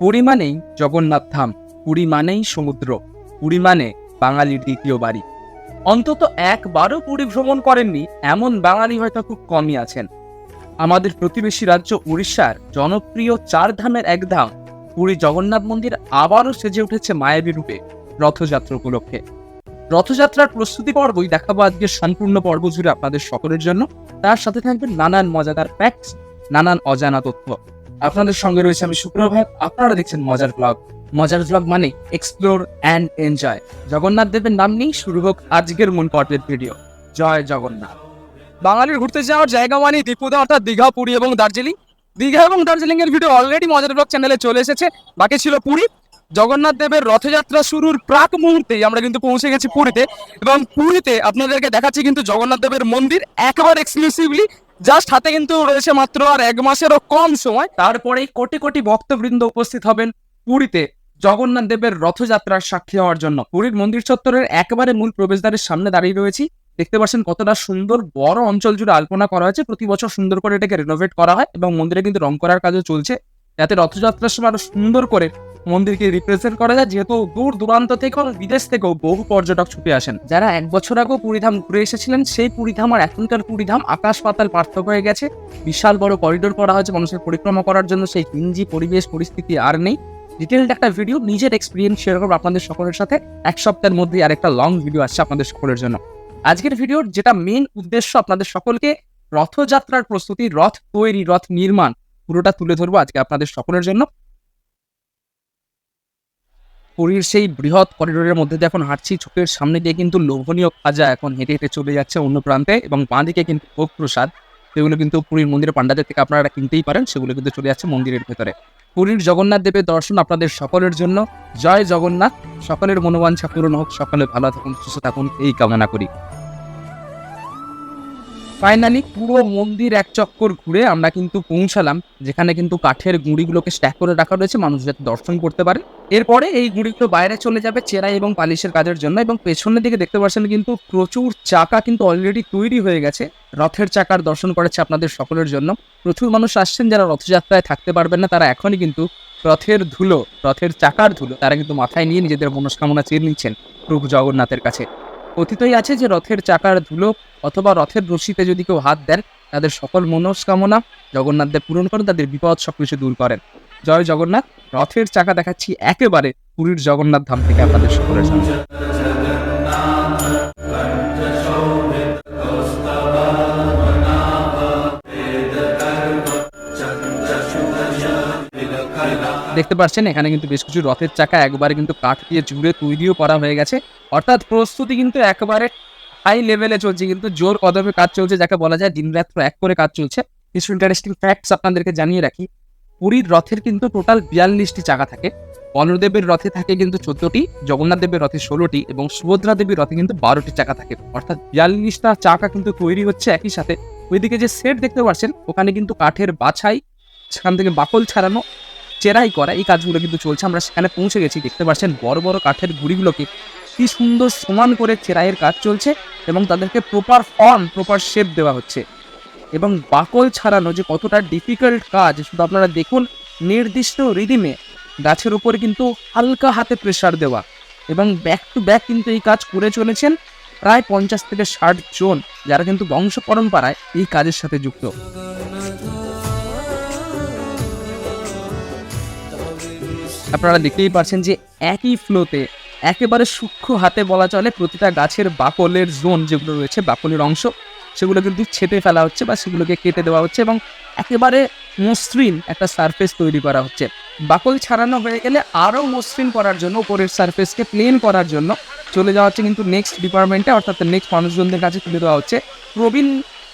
পুরী মানেই জগন্নাথ ধাম, পুরী মানেই সমুদ্র, পুরী মানে বাঙালির দ্বিতীয় বাড়ি। অন্তত একবারও পুরী ভ্রমণ করেননি, এমন বাঙালি হয়তো খুব কমই আছেন। আমাদের প্রতিবেশী রাজ্য উড়িষ্যার জনপ্রিয় চার ধামের এক ধাম, পুরী জগন্নাথ মন্দির আবারও সেজে উঠেছে মায়াবী রূপে রথযাত্রা উপলক্ষে রথযাত্রার প্রস্তুতি পর্বই দেখাবো আজকে সম্পূর্ণ পর্ব জুড়ে আপনাদের সকলের জন্য। তার সাথে থাকবে নানান মজাদার ফ্যাক্টস নানান অজানা তথ্য। আপনাদের সঙ্গে রয়েছে আমি সুপ্রভাত আপনারা দেখছেন মজার ব্লগ মজার ব্লগ মানে এক্সপ্লোর অ্যান্ড এনজয় জগন্নাথ দেবের নাম নিয়েই শুরু হোক আজকের মন পর্বের ভিডিও জয় জগন্নাথ। বাঙালির ঘুরতে যাওয়ার জায়গা মানে দীপুদা অর্থাৎ দীঘা, পুরী এবং দার্জিলিং। দীঘা এবং দার্জিলিং এর ভিডিও অলরেডি মজার ব্লগ চ্যানেলে চলে এসেছে। বাকি ছিল পুরী। জগন্নাথ দেবের রথযাত্রা শুরুর প্রাক মুহূর্তেই আমরা কিন্তু পৌঁছে গেছি পুরীতে এবং পুরীতে আপনাদেরকে দেখাচ্ছি কিন্তু জগন্নাথ দেবের মন্দির একেবারে এক্সক্লুসিভলি জাস্ট হাতে কিন্তু রয়েছে মাত্র আর এক মাসেরও কম সময়। তারপরেই কোটি কোটি ভক্তবৃন্দ উপস্থিত হবেন পুরীতে জগন্নাথ দেবের রথযাত্রার সাক্ষী হওয়ার জন্য। পুরীর মন্দির চত্বরের একেবারে মূল প্রবেশদ্বারের সামনে দাঁড়িয়ে রয়েছি। দেখতে পাচ্ছেন কতটা সুন্দর বড় অঞ্চল জুড়ে আলপনা করা হয়েছে। প্রতি বছর সুন্দর করে এটাকে রেনোভেট করা হয় এবং মন্দিরে কিন্তু রং করার কাজও চলছে। যাতে রথযাত্রার সময় আরও সুন্দর করে মন্দিরকে রিপ্রেজেন্ট করা যায়, যেহেতু দূর দূরান্ত থেকেও বিদেশ থেকেও বহু পর্যটক ছুটে আসেন। যারা এক বছর আগেও পুরীধাম ঘুরে এসেছিলেন, সেই পুরীধাম আর এখনকার পুরীধাম আকাশ পাতাল পার্থক্য হয়ে গেছে। বিশাল বড় করিডোর করা হয়েছে মানুষের পরিক্রমা করার জন্য, সেই হিঞ্জি পরিবেশ পরিস্থিতি আর নেই। ডিটেলড একটা ভিডিও নিজের এক্সপিরিয়েন্স শেয়ার করব আপনাদের সকলের সাথে। এক সপ্তাহের মধ্যেই আর একটা লং ভিডিও আসছে আপনাদের সকলের জন্য। আজকের ভিডিওর যেটা মেন উদ্দেশ্য আপনাদের সকলকে, রথযাত্রার প্রস্তুতি, রথ তৈরি, রথ নির্মাণ, পুরোটা তুলে ধরবো আজকে আপনাদের সকলের জন্য। পুরীর সেই বৃহৎ করিডোরের মধ্যে দিয়ে এখন হাঁটছি। চোখের সামনে দিয়ে কিন্তু লোভনীয় খাজা এখন হেঁটে হেঁটে চলে যাচ্ছে অন্য প্রান্তে এবং বাঁ দিকে কিন্তু ভোগ প্রসাদ। সেগুলো কিন্তু পুরীর মন্দিরের পান্ডাদের থেকে আপনারা কিনতেই পারেন, সেগুলো কিন্তু চলে যাচ্ছে মন্দিরের ভেতরে। পুরীর জগন্নাথ দেবের দর্শন আপনাদের সকলের জন্য। জয় জগন্নাথ, সকলের মনোবাঞ্ছা পূরণ হোক, সকলে ভালো থাকুন, সুস্থ থাকুন, এই কামনা করি। ফাইনালি পুরো মন্দির এক চক্কর ঘুরে আমরা কিন্তু পৌঁছালাম, যেখানে কিন্তু কাঠের গুঁড়িগুলোকে স্ট্যাক করে রাখা রয়েছে, মানুষ যাতে দর্শন করতে পারে। এরপরে এই গুঁড়িগুলো বাইরে চলে যাবে চেরাই এবং পালিশের কাজের জন্য এবং পেছনের দিকে দেখতে পাচ্ছেন কিন্তু প্রচুর চাকা কিন্তু অলরেডি তৈরি হয়ে গেছে। রথের চাকার দর্শন করেছে আপনাদের সকলের জন্য। প্রচুর মানুষ আসছেন যারা রথযাত্রায় থাকতে পারবেন না, তারা এখনই কিন্তু রথের ধুলো, রথের চাকার ধুলো, তারা কিন্তু মাথায় নিয়ে নিজেদের মনস্কামনা চেয়ে নিচ্ছেন প্রভু জগন্নাথের কাছে। কথিতই আছে যে রথের চাকার ধুলো অথবা রথের রশিতে যদি কেউ হাত দেন, তাদের সকল মনস্কামনা জগন্নাথদের পূরণ করেন তাদের বিপদ সবকিছু দূর করেন। জয় জগন্নাথ, রথের চাকা দেখাচ্ছি একেবারে পুরীর জগন্নাথ ধাম থেকে আপনাদের সকলের সামনে। দেখতে পাচ্ছেন, এখানে কিন্তু বেশ কিছু রথের চাকা একবারে কিন্তু কাঠ দিয়ে জুড়ে তৈরিও করা হয়ে গেছে। অর্থাৎ প্রস্তুতি কিন্তু একেবারে হাই লেভেলে চলছে, কিন্তু জোর কদমে কাজ চলছে, যাকে বলা যায় দিনরাত্র এক করে কাজ চলছে। কিছু ইন্টারেস্টিং ফ্যাক্টস আপনাদেরকে জানিয়ে রাখি। পুরীর রথের কিন্তু টোটাল বিয়াল্লিশটি চাকা থাকে। বলদেবের রথে থাকে কিন্তু চোদ্দটি, জগন্নাথ দেবের রথে ষোলোটি এবং সুভদ্রা দেবীর রথে কিন্তু বারোটি চাকা থাকে। অর্থাৎ বিয়াল্লিশটা চাকা কিন্তু তৈরি হচ্ছে একই সাথে। ওইদিকে যে সেট দেখতে পাচ্ছেন, ওখানে কিন্তু কাঠের বাছাই, সেখান থেকে বাকল ছাড়ানো চেরাই করা। এই কাজগুলো কিন্তু চলছে। আমরা সেখানে পৌঁছে গেছি। দেখতে পাচ্ছেন বড় বড় কাঠের গুঁড়িগুলোকে। কি সুন্দর সমান করে চেরাইয়ের কাজ চলছে এবং তাদেরকে প্রপার ফর্ম প্রপার শেপ দেওয়া হচ্ছে। এবং বাকল ছাড়ানো যে কতটা ডিফিকাল্ট কাজ, শুধু আপনারা দেখুন, নির্দিষ্ট রিদিমে গাছের উপরে কিন্তু হালকা হাতে প্রেসার দেওয়া। এবং ব্যাক টু ব্যাক কিন্তু এই কাজ করে চলেছেন প্রায় পঞ্চাশ থেকে ষাট জন, যারা কিন্তু বংশ পরম্পরায় এই কাজের সাথে যুক্ত। আপনারা দেখতেই পাচ্ছেন যে একই ফ্লোতে একেবারে সূক্ষ্ম হাতে বলা চলে প্রতিটা গাছের বাকলের জোন যেগুলো রয়েছে, বাকলের অংশ, সেগুলো কিন্তু ছেটে ফেলা হচ্ছে বা সেগুলোকে কেটে দেওয়া হচ্ছে এবং একেবারে মসৃণ একটা সারফেস তৈরি করা হচ্ছে। বাকল ছাড়ানো হয়ে গেলে আরও মসৃণ করার জন্য, উপরের সারফেসকে প্লেন করার জন্য চলে যাওয়া হচ্ছে কিন্তু নেক্সট ডিপার্টমেন্টে অর্থাৎ নেক্সট মানুষজনদের কাছে তুলে দেওয়া হচ্ছে। প্রবীণ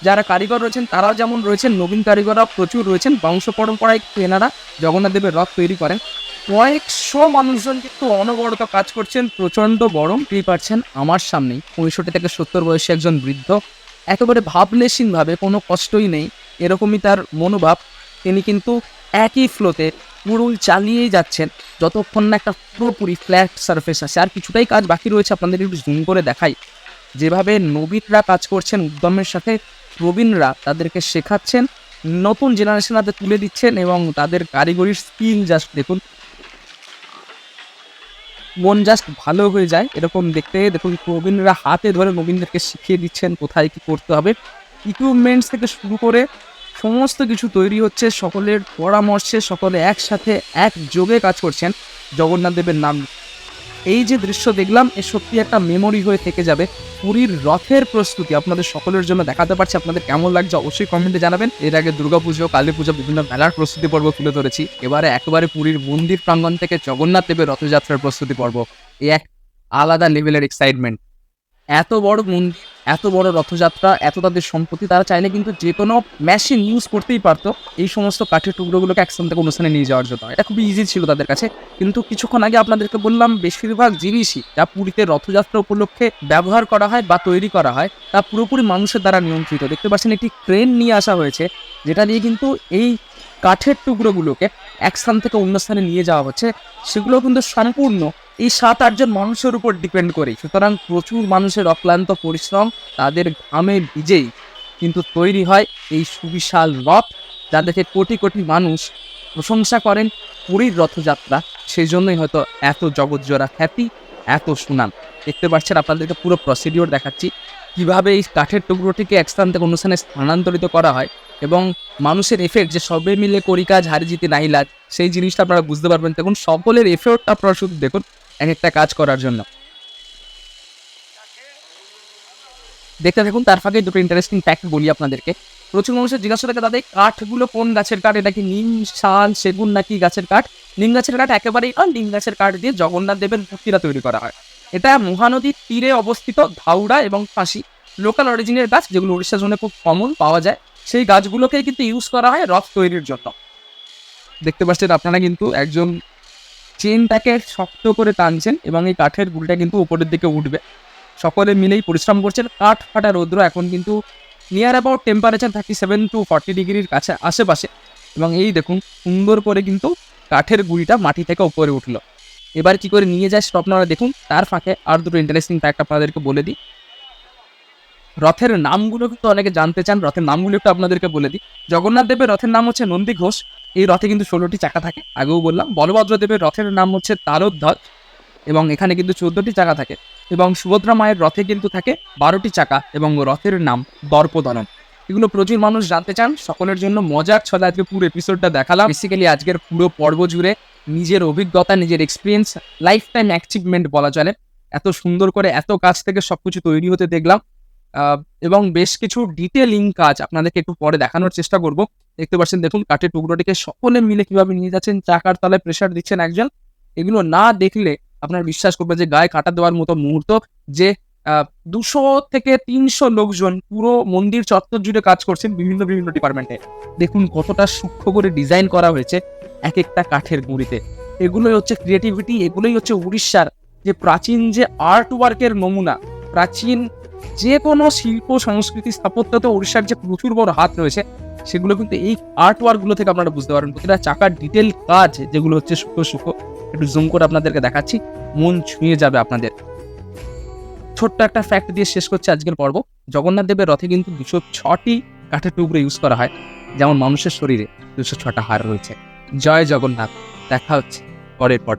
যারা কারিগর রয়েছেন, তারাও যেমন রয়েছেন, নবীন কারিগররাও প্রচুর রয়েছেন। বংশ পরম্পরায় এনারা জগন্নাথ দেবের রথ তৈরি করেন। কয়েকশো মানুষজন কিন্তু অনবরত কাজ করছেন প্রচণ্ড গরম। পেয়ে পাচ্ছেন আমার সামনেই পঁয়ষট্টি থেকে সত্তর বয়সী একজন বৃদ্ধ। একেবারে ভাবলেশীনভাবে কোনো কষ্টই নেই। এরকমই তার মনোভাব। তিনি কিন্তু একই ফ্লোতে পুরুল চালিয়েই যাচ্ছেন। যতক্ষণ না একটা পুরোপুরি ফ্ল্যাট সারফেস আছে আর কিছুটাই কাজ বাকি রয়েছে, আপনাদের একটু জুম করে দেখাই। যেভাবে নবীনরা কাজ করছেন, উদ্যমের সাথে প্রবীণরা তাদেরকে শেখাচ্ছেন, নতুন জেনারেশন হাতে তুলে দিচ্ছেন এবং তাদের কারিগরির স্কিল জাস্ট দেখুন মন জাস্ট ভালো হয়ে যায় এরকম দেখতে দেখুন প্রবীণরা হাতে ধরে নবীনদেরকে শিখিয়ে দিচ্ছেন কোথায় কি করতে হবে ইকুইপমেন্টস থেকে শুরু করে সমস্ত কিছু তৈরি হচ্ছে, সকলের পরামর্শে সকলে একসাথে একযোগে কাজ করছেন জগন্নাথ দেবের নাম। এই যে দৃশ্য দেখলাম, এ সত্যি একটা মেমোরি হয়ে থেকে যাবে। পুরীর রথের প্রস্তুতি আপনাদের সকলের জন্য দেখাতে পারছি। আপনাদের কেমন লাগছে অবশ্যই কমেন্টে জানাবেন। এর আগে দুর্গাপুজো, কালী পুজো, বিভিন্ন মেলার প্রস্তুতি পর্ব তুলে ধরেছি। এবারে একেবারে পুরীর মন্দির প্রাঙ্গণ থেকে জগন্নাথ দেবের রথযাত্রার প্রস্তুতি পর্ব। এ এক আলাদা লেভেলের এক্সাইটমেন্ট এত বড় মন্দির এত বড় রথযাত্রা, এত তাদের সম্পত্তি, তারা চাইলে কিন্তু যে কোনো মেশিন ইউজ করতেই পারতো। এই সমস্ত কাঠের টুকরোগুলোকে একসাথে থেকে অনুষ্ঠানে নিয়ে যাওয়ার জন্য। এটা খুবই ইজি ছিল তাদের কাছে। কিন্তু কিছুক্ষণ আগে আপনাদেরকে বললাম, বেশিরভাগ জিনিসই যা পুরীতে রথযাত্রা উপলক্ষে ব্যবহার করা হয় বা তৈরি করা হয়, তা পুরোপুরি মানুষের দ্বারা নিয়ন্ত্রিত। দেখতে পাচ্ছেন, একটি ক্রেন নিয়ে আসা হয়েছে, যেটা দিয়ে কিন্তু এই কাঠের টুকরোগুলোকে এক স্থান থেকে অন্য স্থানে নিয়ে যাওয়া হচ্ছে, সেগুলো কিন্তু সম্পূর্ণ এই সাত আটজন মানুষের উপর ডিপেন্ড করে। সুতরাং প্রচুর মানুষের অক্লান্ত পরিশ্রম তাদের ঘামে ভিজেই কিন্তু তৈরি হয় এই সুবিশাল রথ, যা দেখে কোটি কোটি মানুষ প্রশংসা করেন পুরীর রথযাত্রা। সেই জন্যই হয়তো এত জগৎজোড়া খ্যাতি, এত সুনাম। দেখতে পাচ্ছেন, আপনাদেরকে পুরো প্রসিডিওর দেখাচ্ছি। কীভাবে এই কাঠের টুকরোটিকে এক স্থান থেকে অন্য স্থানে স্থানান্তরিত করা হয় এবং মানুষের এফেক্ট যে সবে মিলে করি কাজ, হারি জিতে নাই লাজ, সেই জিনিসটা আপনারা বুঝতে পারবেন। দেখুন, সকলের এফেক্ট আপনারা শুধু দেখুন, এক একটা কাজ করার জন্য। দেখতে থাকুন, তার ফাঁকে দুটো ইন্টারেস্টিং ফ্যাক্ট বলি আপনাদেরকে। প্রচুর মানুষের জিজ্ঞাসা থাকে, তাদের কাঠগুলো কোন গাছের কাঠ? এটা কি নিম, শাল, সেগুন নাকি গাছের কাঠ? নিম গাছের কাঠ একেবারেই নয় নিম গাছের কাঠ দিয়ে জগন্নাথ দেবের মূর্তিরা তৈরি করা হয়। এটা মহানদীর তীরে অবস্থিত, ধাউড়া এবং ফাঁসি। লোকাল অরিজিনের গাছ, যেগুলো উড়িষ্যা জোনে খুব কমন পাওয়া যায়। সেই গাছগুলোকে কিন্তু ইউজ করা হয় রথ তৈরির জন্য। দেখতে পাচ্ছেন আপনারা কিন্তু একজন চেনটাকে শক্ত করে টানছেন এবং এই কাঠের গুলটা কিন্তু উপরের দিকে উঠবে। সকলে মিলেই পরিশ্রম করছেন। কাঠ ফাটা রৌদ্র এখন কিন্তু near about temperature thirty seven to forty ডিগ্রির কাছে আশেপাশে। এবং এই দেখুন, সুন্দর করে কিন্তু কাঠের গুড়িটা মাটি থেকে উপরে উঠল। এবার কি করে নিয়ে যায় সেটা আপনারা দেখুন। তার ফাঁকে আর দুটো ইন্টারেস্টিং ফ্যাক্ট আপনাদেরকে বলে দিই। রথের নামগুলো কিন্তু অনেকে জানতে চান, রথের নামগুলো একটু আপনাদেরকে বলে দিই। জগন্নাথ দেবের রথের নাম হচ্ছে নন্দী ঘোষ, এই রথে কিন্তু ষোলোটি চাকা থাকে, আগেও বললাম। বলভদ্র দেবের রথের নাম হচ্ছে তারোধ্বজ এবং এখানে কিন্তু চোদ্দটি চাকা থাকে, এবং সুভদ্রা মায়ের রথে কিন্তু থাকে বারোটি চাকা, এবং রথের নাম দর্পদলন এগুলো প্রচুর মানুষ জানতে চান, সকলের জন্য মজার ছলে আজকে পুরো এপিসোডটা দেখালাম। বেসিক্যালি আজকের পুরো পর্ব জুড়ে নিজের অভিজ্ঞতা, নিজের এক্সপিরিয়েন্স লাইফ টাইম অ্যাচিভমেন্ট বলা চলে। এত সুন্দর করে, এত কাজ থেকে সবকিছু তৈরি হতে দেখলাম। এবং বেশ কিছু ডিটেলিং কাজ আপনাদেরকে একটু পরে দেখানোর চেষ্টা করব। দেখতে পাচ্ছেন, দেখুন, কাঠের টুকরোটিকে সকলে মিলে কীভাবে নিয়ে যাচ্ছেন চাকার তলায় প্রেশার দিচ্ছেন একজন। এগুলো না দেখলে আপনার বিশ্বাস করবেন যে গায়ে কাটা দেওয়ার মতো মুহূর্ত, যে দুশো থেকে তিনশো লোকজন পুরো মন্দির চত্বর জুড়ে কাজ করছেন বিভিন্ন বিভিন্ন ডিপার্টমেন্টে দেখুন, কতটা সূক্ষ্ম করে ডিজাইন করা হয়েছে এক একটা কাঠের গুঁড়িতে। এগুলোই হচ্ছে ক্রিয়েটিভিটি এগুলোই হচ্ছে উড়িষ্যার যে প্রাচীন যে আর্ট ওয়ার্কের নমুনা, প্রাচীন যে কোনো শিল্প, সংস্কৃতি, স্থাপত্যতে উড়িষ্যার যে প্রচুর বড় হাত রয়েছে, সেগুলো কিন্তু এই আর্ট ওয়ার্কগুলো থেকে আপনারা বুঝতে পারবেন। প্রতিটা চাকার ডিটেল কাজ, যেগুলো হচ্ছে সুখো সুখো একটু জুম করে আপনাদেরকে দেখাচ্ছি। মন ছুঁয়ে যাবে আপনাদের। ছোট্ট একটা ফ্যাক্ট দিয়ে শেষ করছে আজকের পর্ব। জগন্নাথ দেবের রথে কিন্তু দুশো ছটি কাঠের টুকরো ইউজ করা হয়, যেমন মানুষের শরীরে দুশো ছটা হার রয়েছে। জয় জগন্নাথ। দেখা হচ্ছে পরের পর